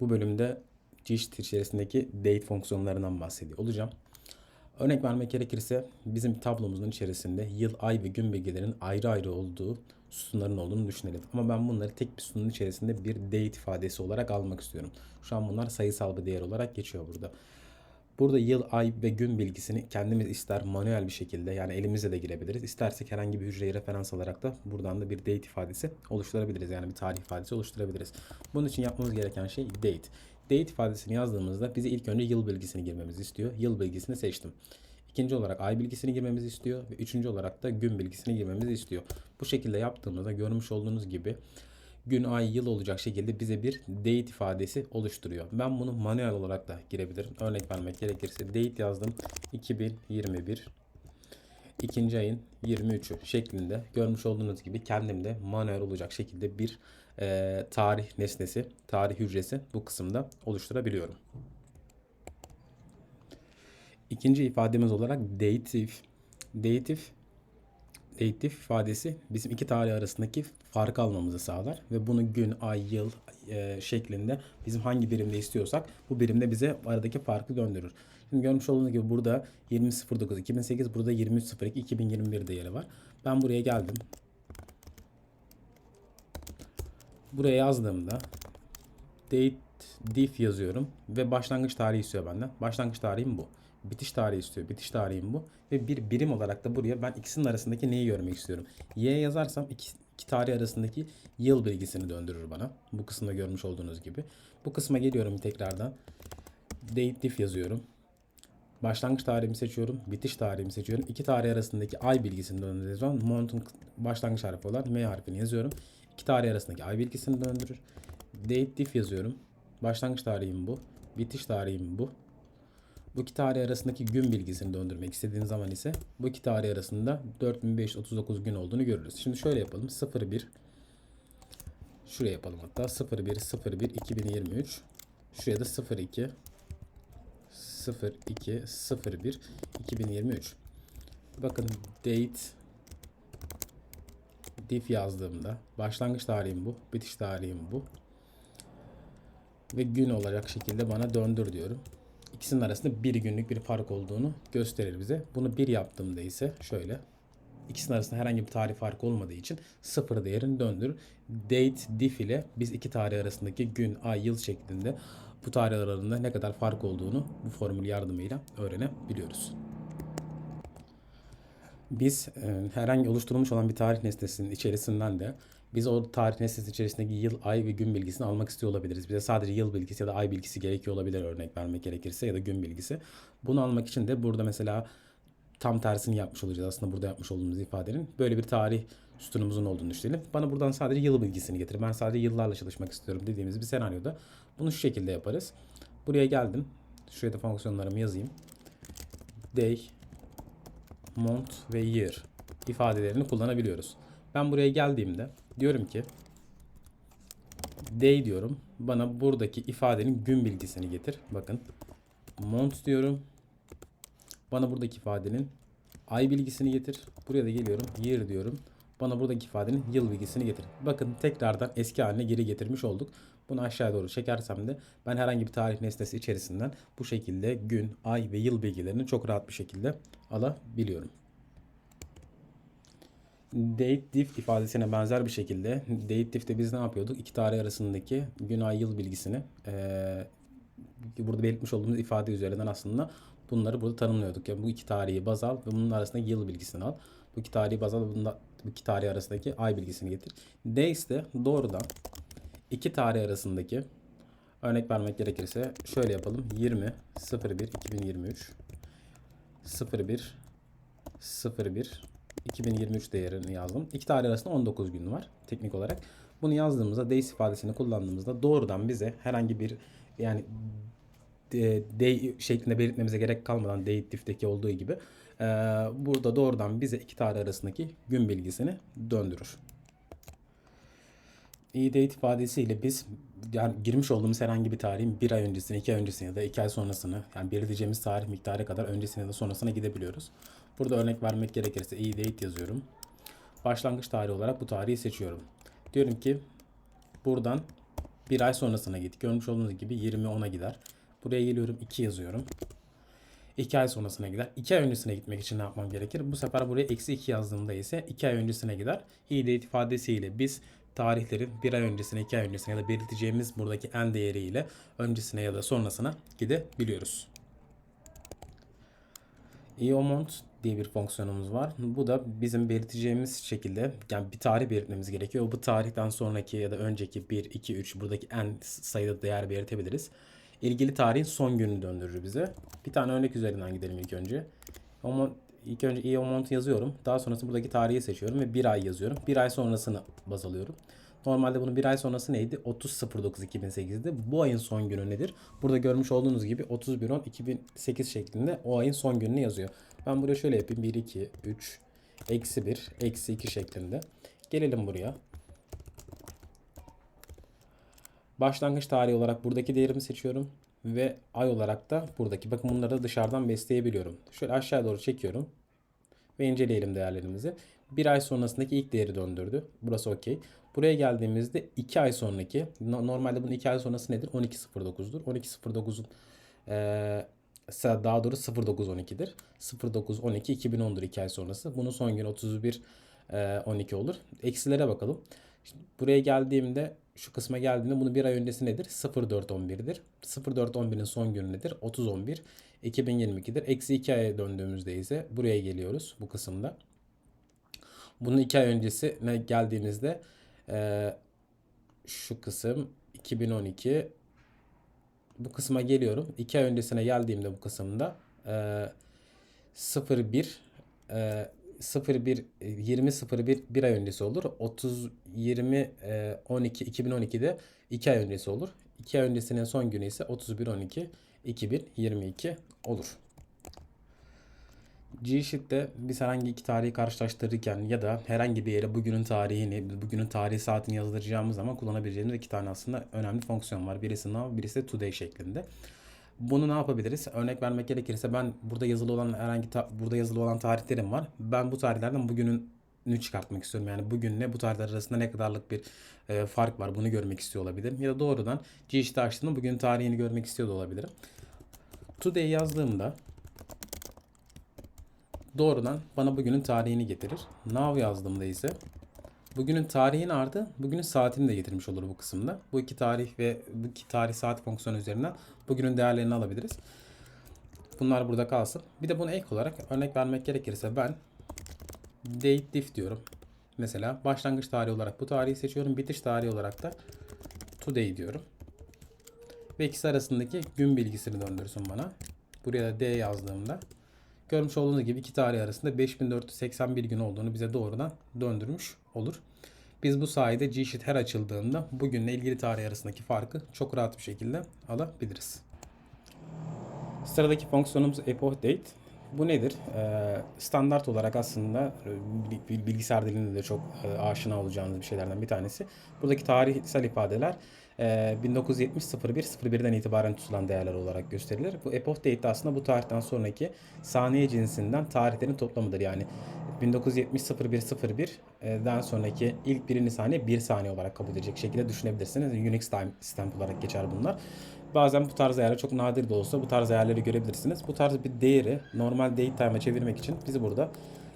Bu bölümde çeşit içerisindeki date fonksiyonlarından bahsediyor olacağım. Örnek vermek gerekirse bizim tablomuzun içerisinde yıl, ay ve gün bilgilerinin ayrı ayrı olduğu sütunların olduğunu düşünelim. Ama ben bunları tek bir sütunun içerisinde bir date ifadesi olarak almak istiyorum. Şu an bunlar sayısal bir değer olarak geçiyor burada. Burada yıl, ay ve gün bilgisini kendimiz ister manuel bir şekilde yani elimizle de girebiliriz. İstersek herhangi bir hücreyi referans alarak da buradan da bir date ifadesi oluşturabiliriz. Yani bir tarih ifadesi oluşturabiliriz. Bunun için yapmamız gereken şey date. Date ifadesini yazdığımızda bize ilk önce yıl bilgisini girmemizi istiyor. Yıl bilgisini seçtim. İkinci olarak ay bilgisini girmemizi istiyor ve üçüncü olarak da gün bilgisini girmemizi istiyor. Bu şekilde yaptığımızda görmüş olduğunuz gibi gün, ay, yıl olacak şekilde bize bir date ifadesi oluşturuyor. Ben bunu manuel olarak da girebilirim. Örnek vermek gerekirse date yazdım 2021 ikinci ayın 23'ü şeklinde görmüş olduğunuz gibi kendimde manuel olacak şekilde bir e, tarih nesnesi, tarih hücresi bu kısımda oluşturabiliyorum. İkinci ifademiz olarak dative. Dative dative ifadesi bizim iki tarih arasındaki farkı almamızı sağlar ve bunu gün, ay, yıl e, şeklinde bizim hangi birimde istiyorsak bu birimde bize aradaki farkı döndürür. Şimdi görmüş olduğunuz gibi burada 20.09 2008 burada 23.02 2021 değeri var. Ben buraya geldim. Buraya yazdığımda date diff yazıyorum ve başlangıç tarihi istiyor benden. Başlangıç tarihim bu. Bitiş tarihi istiyor. Bitiş tarihim bu. Ve bir birim olarak da buraya ben ikisinin arasındaki neyi görmek istiyorum. Y yazarsam iki, iki tarih arasındaki yıl bilgisini döndürür bana. Bu kısımda görmüş olduğunuz gibi. Bu kısma geliyorum tekrardan. Date diff yazıyorum. Başlangıç tarihimi seçiyorum. Bitiş tarihimi seçiyorum. İki tarih arasındaki ay bilgisini döndürür. zaman mont'un başlangıç harfi olan M harfini yazıyorum. İki tarih arasındaki ay bilgisini döndürür. Date diff yazıyorum. Başlangıç tarihim bu. Bitiş tarihim bu. Bu iki tarih arasındaki gün bilgisini döndürmek istediğin zaman ise bu iki tarih arasında 4539 gün olduğunu görürüz. Şimdi şöyle yapalım. 01 Şuraya yapalım hatta 01 01 2023 Şuraya da 02 02 01 2023 Bakın date diff yazdığımda başlangıç tarihim bu, bitiş tarihim bu ve gün olacak şekilde bana döndür diyorum. İkisinin arasında bir günlük bir fark olduğunu gösterir bize. Bunu bir yaptığımda ise şöyle. İkisinin arasında herhangi bir tarih farkı olmadığı için sıfır değerini döndürür. Date diff ile biz iki tarih arasındaki gün, ay, yıl şeklinde bu tarih arasında ne kadar fark olduğunu bu formül yardımıyla öğrenebiliyoruz. Biz e, herhangi oluşturulmuş olan bir tarih nesnesinin içerisinden de biz o tarih nesnesi içerisindeki yıl, ay ve gün bilgisini almak istiyor olabiliriz. Bize sadece yıl bilgisi ya da ay bilgisi gerekiyor olabilir örnek vermek gerekirse ya da gün bilgisi. Bunu almak için de burada mesela tam tersini yapmış olacağız aslında burada yapmış olduğumuz ifadenin. Böyle bir tarih sütunumuzun olduğunu düşünelim. Bana buradan sadece yıl bilgisini getir. Ben sadece yıllarla çalışmak istiyorum dediğimiz bir senaryoda bunu şu şekilde yaparız. Buraya geldim. Şuraya da fonksiyonlarımı yazayım. Day, month ve year ifadelerini kullanabiliyoruz. Ben buraya geldiğimde diyorum ki day diyorum. Bana buradaki ifadenin gün bilgisini getir. Bakın month diyorum. Bana buradaki ifadenin ay bilgisini getir. Buraya da geliyorum year diyorum. Bana buradaki ifadenin yıl bilgisini getir. Bakın tekrardan eski haline geri getirmiş olduk. Bunu aşağı doğru çekersem de ben herhangi bir tarih nesnesi içerisinden bu şekilde gün, ay ve yıl bilgilerini çok rahat bir şekilde alabiliyorum. Date diff ifadesine benzer bir şekilde date diff'te biz ne yapıyorduk? İki tarih arasındaki gün, ay, yıl bilgisini ee, burada belirtmiş olduğumuz ifade üzerinden aslında bunları burada tanımlıyorduk. Yani bu iki tarihi baz al ve bunun arasındaki yıl bilgisini al. Bu iki tarihi baz al ve bu iki tarih arasındaki ay bilgisini getir. Days de doğrudan iki tarih arasındaki örnek vermek gerekirse şöyle yapalım. 20 01 2023 01 01 2023 değerini yazdım. İki tarih arasında 19 gün var teknik olarak. Bunu yazdığımızda days ifadesini kullandığımızda doğrudan bize herhangi bir yani day şeklinde belirtmemize gerek kalmadan date'deki olduğu gibi e, burada doğrudan bize iki tarih arasındaki gün bilgisini döndürür. E-date ifadesiyle biz yani girmiş olduğumuz herhangi bir tarihin bir ay öncesine, iki ay öncesine ya da iki ay sonrasını yani belirleyeceğimiz tarih miktarı kadar öncesine ya da sonrasına gidebiliyoruz. Burada örnek vermek gerekirse e-date yazıyorum. Başlangıç tarihi olarak bu tarihi seçiyorum. Diyorum ki buradan Bir ay sonrasına git. Görmüş olduğunuz gibi 20 10'a gider. Buraya geliyorum 2 yazıyorum. 2 ay sonrasına gider. 2 ay öncesine gitmek için ne yapmam gerekir? Bu sefer buraya eksi 2 yazdığımda ise 2 ay öncesine gider. İyi date ifadesiyle biz tarihlerin 1 ay öncesine, 2 ay öncesine ya da belirteceğimiz buradaki en değeriyle öncesine ya da sonrasına gidebiliyoruz. EOMONT diye bir fonksiyonumuz var. Bu da bizim belirteceğimiz şekilde yani bir tarih belirtmemiz gerekiyor. Bu tarihten sonraki ya da önceki 1, 2, 3 buradaki en sayıda değer belirtebiliriz. İlgili tarihin son gününü döndürür bize. Bir tane örnek üzerinden gidelim ilk önce. İlk önce EOMONT yazıyorum. Daha sonrasında buradaki tarihi seçiyorum ve bir ay yazıyorum. Bir ay sonrasını baz alıyorum. Normalde bunun bir ay sonrası neydi? 30.09.2008'di. Bu ayın son günü nedir? Burada görmüş olduğunuz gibi 31.10.2008 şeklinde o ayın son gününü yazıyor. Ben buraya şöyle yapayım. 1, 2, 3, eksi 1, eksi 2 şeklinde. Gelelim buraya. Başlangıç tarihi olarak buradaki değerimi seçiyorum. Ve ay olarak da buradaki. Bakın bunları da dışarıdan besleyebiliyorum. Şöyle aşağı doğru çekiyorum. Ve inceleyelim değerlerimizi. Bir ay sonrasındaki ilk değeri döndürdü. Burası okey. Buraya geldiğimizde 2 ay sonraki. Normalde bunun 2 ay sonrası nedir? 12.09'dur. 12.09'un ee, daha doğru 0912'dir. 0912 2010'dur 2 ay sonrası. Bunun son gün 31 e, 12 olur. Eksilere bakalım. Şimdi buraya geldiğimde şu kısma geldiğimde bunu bir ay öncesi nedir? 0411'dir. 0411'in son günü nedir? 3011 2022'dir. Eksi 2 aya döndüğümüzde ise buraya geliyoruz bu kısımda. Bunun 2 ay öncesine geldiğimizde e, şu kısım 2012 bu kısma geliyorum. 2 ay öncesine geldiğimde bu kısımda e, 01 e, 01 20 01 bir ay öncesi olur. 30 20 e, 12 2012'de 2 ay öncesi olur. 2 ay öncesinin son günü ise 31 12 2022 olur. G-Sheet'te biz herhangi iki tarihi karşılaştırırken ya da herhangi bir yere bugünün tarihini, bugünün tarihi saatini yazdıracağımız zaman kullanabileceğimiz iki tane aslında önemli fonksiyon var. Birisi now, birisi today şeklinde. Bunu ne yapabiliriz? Örnek vermek gerekirse ben burada yazılı olan herhangi burada yazılı olan tarihlerim var. Ben bu tarihlerden bugünün nü çıkartmak istiyorum. Yani bugün ne bu tarihler arasında ne kadarlık bir e, fark var bunu görmek istiyor olabilirim. Ya da doğrudan G-Sheet açtığımda bugün tarihini görmek istiyor da olabilirim. Today yazdığımda doğrudan bana bugünün tarihini getirir. Now yazdığımda ise bugünün tarihini artı bugünün saatini de getirmiş olur bu kısımda. Bu iki tarih ve bu iki tarih saat fonksiyonu üzerinden bugünün değerlerini alabiliriz. Bunlar burada kalsın. Bir de bunu ek olarak örnek vermek gerekirse ben date diff diyorum. Mesela başlangıç tarihi olarak bu tarihi seçiyorum. Bitiş tarihi olarak da today diyorum. Ve ikisi arasındaki gün bilgisini döndürsün bana. Buraya da D yazdığımda Görmüş olduğunuz gibi iki tarih arasında 5481 gün olduğunu bize doğrudan döndürmüş olur. Biz bu sayede G-Sheet her açıldığında bugünle ilgili tarih arasındaki farkı çok rahat bir şekilde alabiliriz. Sıradaki fonksiyonumuz epoch date. Bu nedir? Ee, standart olarak aslında e, bilgisayar dilinde de çok e, aşina olacağınız bir şeylerden bir tanesi. Buradaki tarihsel ifadeler 1970 01 01'den itibaren tutulan değerler olarak gösterilir. Bu epoch date aslında bu tarihten sonraki saniye cinsinden tarihlerin toplamıdır. Yani 1970 01 01'den sonraki ilk birinci saniye bir saniye olarak kabul edecek şekilde düşünebilirsiniz. Unix time stamp olarak geçer bunlar. Bazen bu tarz değerler çok nadir de olsa bu tarz değerleri görebilirsiniz. Bu tarz bir değeri normal date time'a çevirmek için biz burada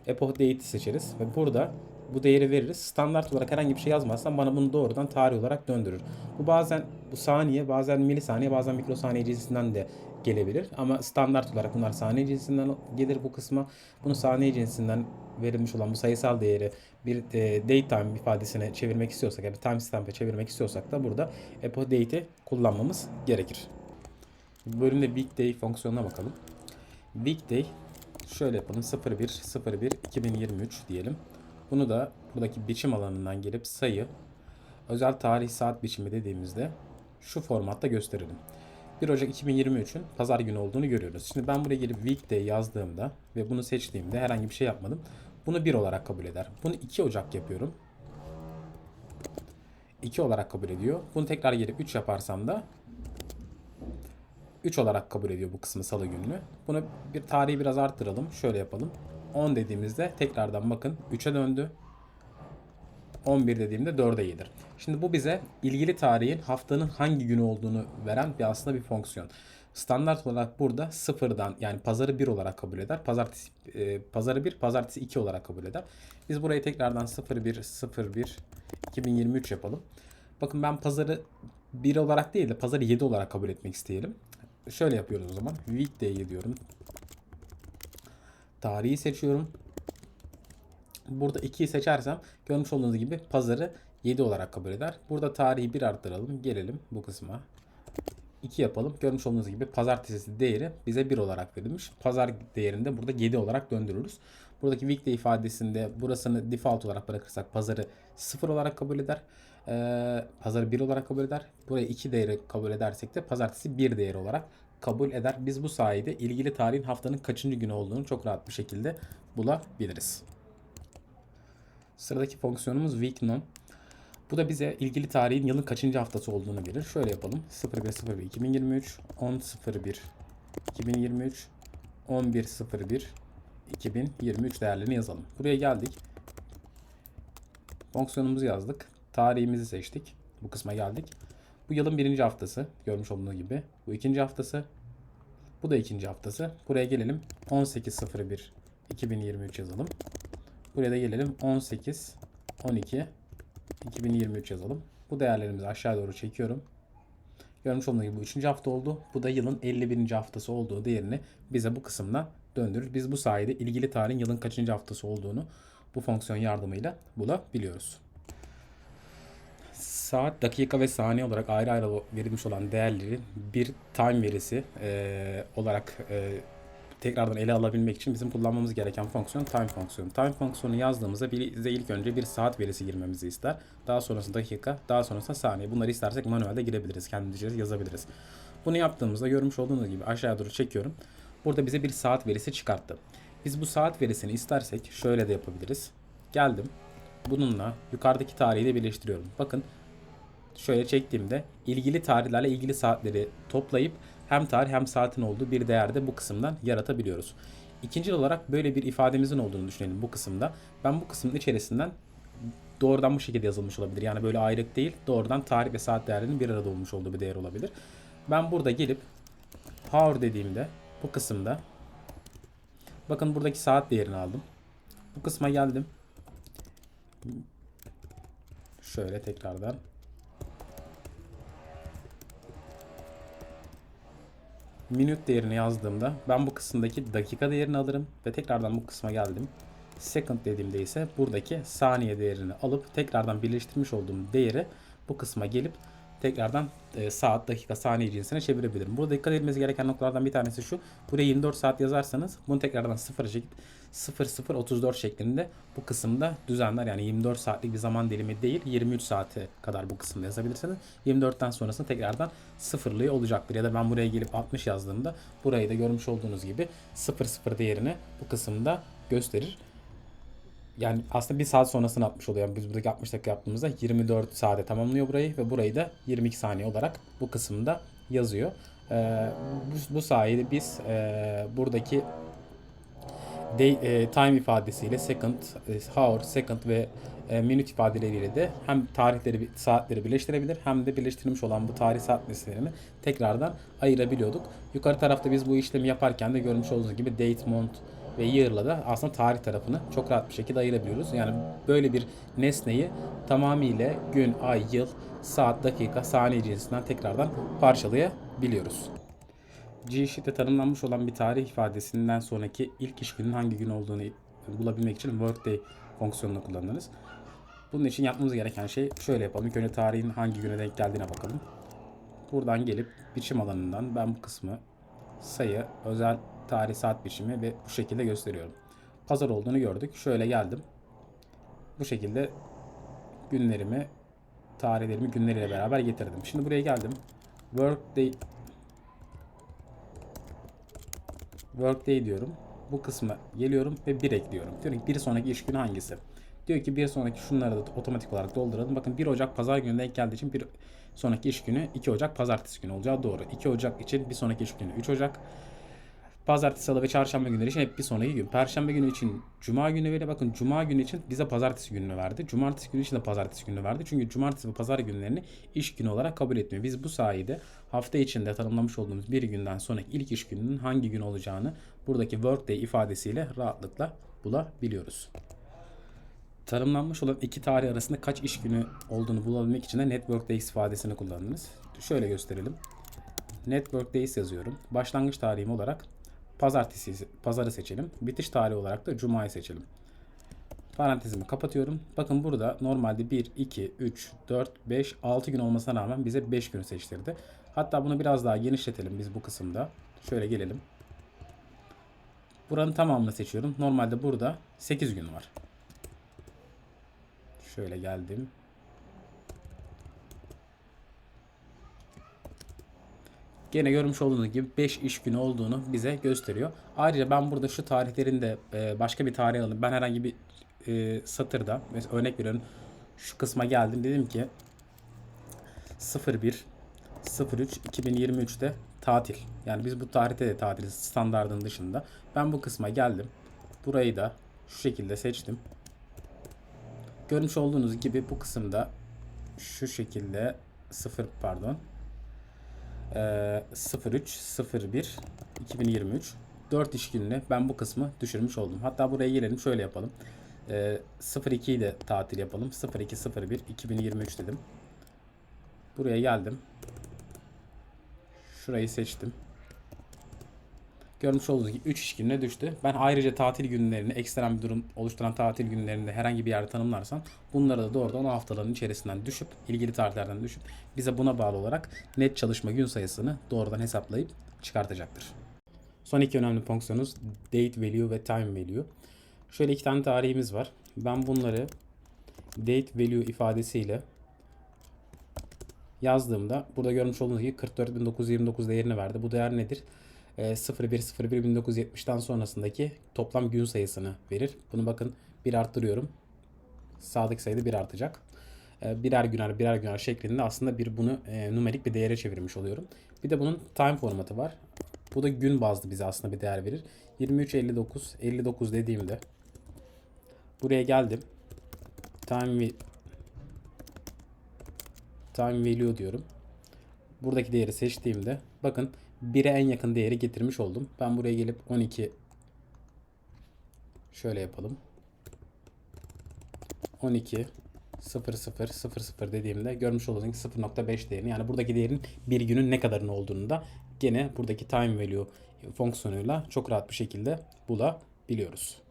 epoch date'i seçeriz ve burada bu değeri veririz. Standart olarak herhangi bir şey yazmazsam bana bunu doğrudan tarih olarak döndürür. Bu bazen bu saniye, bazen milisaniye, bazen mikrosaniye cinsinden de gelebilir. Ama standart olarak bunlar saniye cinsinden gelir bu kısma. Bunu saniye cinsinden verilmiş olan bu sayısal değeri bir e, date time ifadesine çevirmek istiyorsak ya yani timestamp'e çevirmek istiyorsak da burada epoch date'i kullanmamız gerekir. Bölümde big day fonksiyonuna bakalım. Big day şöyle yapalım 01 01 2023 diyelim. Bunu da buradaki biçim alanından gelip sayı özel tarih saat biçimi dediğimizde şu formatta gösterelim. 1 Ocak 2023'ün pazar günü olduğunu görüyoruz. Şimdi ben buraya gelip weekday yazdığımda ve bunu seçtiğimde herhangi bir şey yapmadım. Bunu 1 olarak kabul eder. Bunu 2 Ocak yapıyorum. 2 olarak kabul ediyor. Bunu tekrar gelip 3 yaparsam da 3 olarak kabul ediyor bu kısmı salı gününü. Bunu bir tarihi biraz arttıralım. Şöyle yapalım. 10 dediğimizde tekrardan bakın 3'e döndü. 11 dediğimde 4'e gelir. Şimdi bu bize ilgili tarihin haftanın hangi günü olduğunu veren bir aslında bir fonksiyon. Standart olarak burada sıfırdan yani pazarı 1 olarak kabul eder. Pazartesi e, pazarı 1, pazartesi 2 olarak kabul eder. Biz burayı tekrardan 01 01 2023 yapalım. Bakın ben pazarı 1 olarak değil de pazarı 7 olarak kabul etmek isteyelim. Şöyle yapıyoruz o zaman. Weekday diyorum. Tarihi seçiyorum. Burada 2'yi seçersem görmüş olduğunuz gibi pazarı 7 olarak kabul eder. Burada tarihi 1 arttıralım. Gelelim bu kısma. 2 yapalım. Görmüş olduğunuz gibi pazartesi değeri bize 1 olarak verilmiş. Pazar değerini de burada 7 olarak döndürürüz. Buradaki weekday ifadesinde burasını default olarak bırakırsak pazarı 0 olarak kabul eder. Ee, pazarı 1 olarak kabul eder. Buraya 2 değeri kabul edersek de pazartesi 1 değeri olarak kabul eder. Biz bu sayede ilgili tarihin haftanın kaçıncı günü olduğunu çok rahat bir şekilde bulabiliriz. Sıradaki fonksiyonumuz week none. Bu da bize ilgili tarihin yılın kaçıncı haftası olduğunu verir. Şöyle yapalım. 0101 2023 1001 2023 1101 2023 değerlerini yazalım. Buraya geldik. Fonksiyonumuzu yazdık. Tarihimizi seçtik. Bu kısma geldik. Bu yılın birinci haftası. Görmüş olduğunuz gibi. Bu ikinci haftası. Bu da ikinci haftası. Buraya gelelim. 18.01 2023 yazalım. Buraya da gelelim. 18 12 2023 yazalım. Bu değerlerimizi aşağı doğru çekiyorum. Görmüş olduğunuz gibi bu 3. hafta oldu. Bu da yılın 51. haftası olduğu değerini bize bu kısımda döndürür. Biz bu sayede ilgili tarihin yılın kaçıncı haftası olduğunu bu fonksiyon yardımıyla bulabiliyoruz. Saat, dakika ve saniye olarak ayrı ayrı verilmiş olan değerleri bir time verisi e, olarak e, tekrardan ele alabilmek için bizim kullanmamız gereken fonksiyon time fonksiyonu. Time fonksiyonu yazdığımızda bize ilk önce bir saat verisi girmemizi ister. Daha sonrasında dakika, daha sonrasında saniye. Bunları istersek manuelde girebiliriz. Kendimizce yazabiliriz. Bunu yaptığımızda görmüş olduğunuz gibi aşağı doğru çekiyorum. Burada bize bir saat verisi çıkarttı. Biz bu saat verisini istersek şöyle de yapabiliriz. Geldim. Bununla yukarıdaki tarihi de birleştiriyorum. Bakın şöyle çektiğimde ilgili tarihlerle ilgili saatleri toplayıp hem tarih hem saatin olduğu bir değerde bu kısımdan yaratabiliyoruz. İkinci olarak böyle bir ifademizin olduğunu düşünelim bu kısımda. Ben bu kısmın içerisinden doğrudan bu şekilde yazılmış olabilir. Yani böyle ayrık değil doğrudan tarih ve saat değerlerinin bir arada olmuş olduğu bir değer olabilir. Ben burada gelip hour dediğimde bu kısımda bakın buradaki saat değerini aldım. Bu kısma geldim. Şöyle tekrardan minute değerini yazdığımda ben bu kısımdaki dakika değerini alırım ve tekrardan bu kısma geldim. Second dediğimde ise buradaki saniye değerini alıp tekrardan birleştirmiş olduğum değeri bu kısma gelip tekrardan e, saat, dakika, saniye cinsine çevirebilirim. Burada dikkat edilmesi gereken noktalardan bir tanesi şu. Buraya 24 saat yazarsanız bunu tekrardan 0 çekip 0034 şeklinde bu kısımda düzenler. Yani 24 saatlik bir zaman dilimi değil 23 saate kadar bu kısımda yazabilirsiniz. 24'ten sonrasında tekrardan sıfırlığı olacaktır. Ya da ben buraya gelip 60 yazdığımda burayı da görmüş olduğunuz gibi 00 değerini bu kısımda gösterir yani aslında bir saat sonrasını atmış oluyor. Yani biz buradaki 60 dakika yaptığımızda 24 saate tamamlıyor burayı ve burayı da 22 saniye olarak bu kısımda yazıyor. Ee, bu, bu sayede biz e, buradaki day, e, time ifadesiyle second, e, hour, second ve e, minute ifadeleriyle de hem tarihleri, saatleri birleştirebilir hem de birleştirilmiş olan bu tarih saat listelerini tekrardan ayırabiliyorduk. Yukarı tarafta biz bu işlemi yaparken de görmüş olduğunuz gibi date, month, ve year'la da aslında tarih tarafını çok rahat bir şekilde ayırabiliyoruz. Yani böyle bir nesneyi tamamıyla gün, ay, yıl, saat, dakika, saniye cinsinden tekrardan parçalayabiliyoruz. G-Sheet'te tanımlanmış olan bir tarih ifadesinden sonraki ilk iş günün hangi gün olduğunu bulabilmek için workday fonksiyonunu kullanırız. Bunun için yapmamız gereken şey şöyle yapalım. İlk önce tarihin hangi güne denk geldiğine bakalım. Buradan gelip biçim alanından ben bu kısmı sayı, özel tarih saat biçimi ve bu şekilde gösteriyorum. Pazar olduğunu gördük. Şöyle geldim. Bu şekilde günlerimi, tarihlerimi günleriyle beraber getirdim. Şimdi buraya geldim. Workday Workday diyorum. Bu kısma geliyorum ve bir ekliyorum. Diyorum ki bir sonraki iş günü hangisi? Diyor ki bir sonraki şunları da otomatik olarak dolduralım. Bakın 1 Ocak pazar günü denk geldiği için bir sonraki iş günü 2 Ocak pazartesi günü olacağı doğru. 2 Ocak için bir sonraki iş günü 3 Ocak. Pazartesi, salı ve çarşamba günleri için hep bir sonraki gün. Perşembe günü için cuma günü veriyor. Bakın cuma günü için bize pazartesi gününü verdi. Cumartesi günü için de pazartesi gününü verdi. Çünkü cumartesi ve pazar günlerini iş günü olarak kabul etmiyor. Biz bu sayede hafta içinde tanımlamış olduğumuz bir günden sonraki ilk iş gününün hangi gün olacağını buradaki workday ifadesiyle rahatlıkla bulabiliyoruz. Tanımlanmış olan iki tarih arasında kaç iş günü olduğunu bulabilmek için de network days ifadesini kullanırız. Şöyle gösterelim. Network days yazıyorum. Başlangıç tarihim olarak pazartesi, pazarı seçelim. Bitiş tarihi olarak da cumayı seçelim. Parantezimi kapatıyorum. Bakın burada normalde 1, 2, 3, 4, 5, 6 gün olmasına rağmen bize 5 günü seçtirdi. Hatta bunu biraz daha genişletelim biz bu kısımda. Şöyle gelelim. Buranın tamamını seçiyorum. Normalde burada 8 gün var. Şöyle geldim. Gene görmüş olduğunuz gibi 5 iş günü olduğunu bize gösteriyor. Ayrıca ben burada şu tarihlerin de e, başka bir tarih alayım. Ben herhangi bir e, satırda mesela örnek veriyorum şu kısma geldim dedim ki 01 03 2023'te tatil. Yani biz bu tarihte de tatiliz standardın dışında. Ben bu kısma geldim. Burayı da şu şekilde seçtim. Görmüş olduğunuz gibi bu kısımda şu şekilde 0 pardon 03 01 2023 4 iş gününe ben bu kısmı düşürmüş oldum. Hatta buraya gelelim şöyle yapalım. Ee, 02'yi de tatil yapalım. 02 01 2023 dedim. Buraya geldim. Şurayı seçtim. Görmüş olduğunuz gibi 3 iş gününe düştü. Ben ayrıca tatil günlerini, ekstrem bir durum oluşturan tatil günlerinde herhangi bir yerde tanımlarsam bunları da doğrudan o haftaların içerisinden düşüp, ilgili tarihlerden düşüp bize buna bağlı olarak net çalışma gün sayısını doğrudan hesaplayıp çıkartacaktır. Son iki önemli fonksiyonumuz date value ve time value. Şöyle iki tane tarihimiz var. Ben bunları date value ifadesiyle yazdığımda burada görmüş olduğunuz gibi 44.929 değerini verdi. Bu değer nedir? 01.01.1970'ten sonrasındaki toplam gün sayısını verir. Bunu bakın bir arttırıyorum. Sağdaki sayıda bir artacak. E, birer güner birer güner şeklinde aslında bir bunu e, numerik bir değere çevirmiş oluyorum. Bir de bunun time formatı var. Bu da gün bazlı bize aslında bir değer verir. 23.59 59 dediğimde buraya geldim. Time time value diyorum. Buradaki değeri seçtiğimde bakın 1'e en yakın değeri getirmiş oldum. Ben buraya gelip 12 şöyle yapalım. 12 0 0 0 0 dediğimde görmüş olduğunuz gibi 0.5 değerini yani buradaki değerin bir günün ne kadarını olduğunu da gene buradaki time value fonksiyonuyla çok rahat bir şekilde bulabiliyoruz.